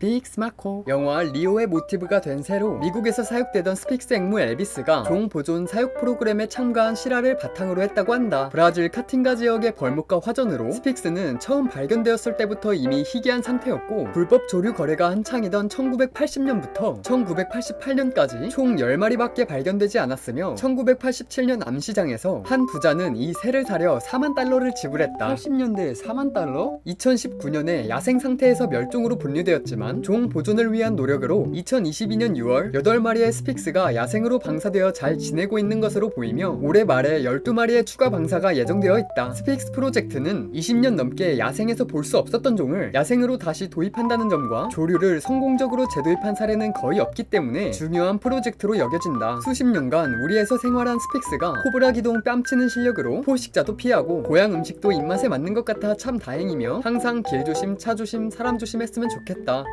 스픽스 마코 영화 리오의 모티브가 된 새로 미국에서 사육되던 스픽스 앵무 엘비스가 종 보존 사육 프로그램에 참가한 실화를 바탕으로 했다고 한다. 브라질 카틴가 지역의 벌목과 화전으로 스픽스는 처음 발견되었을 때부터 이미 희귀한 상태였고 불법 조류 거래가 한창이던 1980년부터 1988년까지 총 10마리밖에 발견되지 않았으며 1987년 암시장에서 한 부자는 이 새를 사려 4만 달러를 지불했다. 80년대에 4만 달러? 2019년에 야생 상태에서 멸종으로 분류되었 지만 종 보존을 위한 노력으로 2022년 6월 8마리의 스픽스가 야생으로 방사되어 잘 지내고 있는 것으로 보이며 올해 말에 12마리의 추가 방사가 예정되어 있다. 스픽스 프로젝트는 20년 넘게 야생에서 볼 수 없었던 종을 야생으로 다시 도입한다는 점과 조류를 성공적으로 재도입한 사례는 거의 없기 때문에 중요한 프로젝트로 여겨진다. 수십 년간 우리에서 생활한 스픽스가 코브라 기동 뺨치는 실력으로 포식자도 피하고 고향 음식도 입맛에 맞는 것 같아 참 다행이며 항상 길 조심, 차 조심, 사람 조심했으면 좋겠다.